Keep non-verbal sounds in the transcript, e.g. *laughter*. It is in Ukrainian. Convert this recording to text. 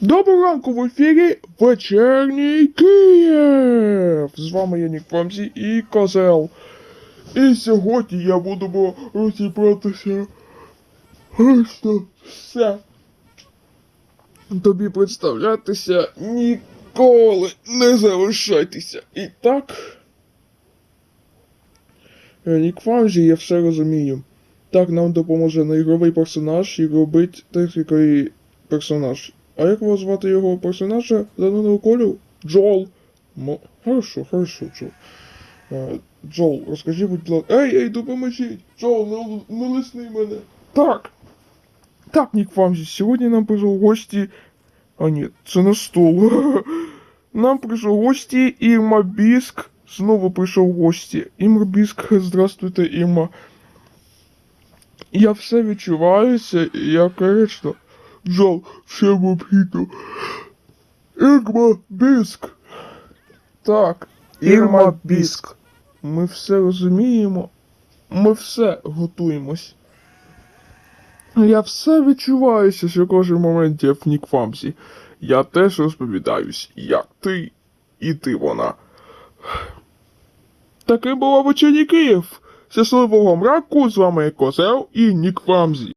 Доброго ранку в ефірі Вечерній Київ! З вами я Нік Фамсі і Козел. І сьогодні я буду розібратися. Ось то все. Тобі представлятися ніколи не залишайтеся. І так. Нік Фамсі, я все розумію. Так, нам допоможе неігровий персонаж і робить технікою персонаж. А як вас звати його персонажа зеленого кольору? Джол. Мо... Хорошо, хорошо, Джол. Е, Джол, розкажи, будь ласка. Ей, ей, допоможіть! Джол, не, не лисни мене. Так. Так, Нік Фамсі, сьогодні нам прийшов гості. А ні, це не стол. *laughs* Нам прийшов гості Ірма Біск. Знову прийшов в гості. Ірма Біск, здравствуйте, Ірма. Я все відчуваюся, як речно. Джол, все обхідно. Ірма Біск. Так, Ірма Біск. Ми все розуміємо. Ми все готуємось. Я все відчуваюся, що кожен момент я в Нікфамсі. Я теж розповідаюсь, як ти і ти вона. Таким була вечірній Київ. Щасливого мраку, з вами Козел і Нік Фамзі.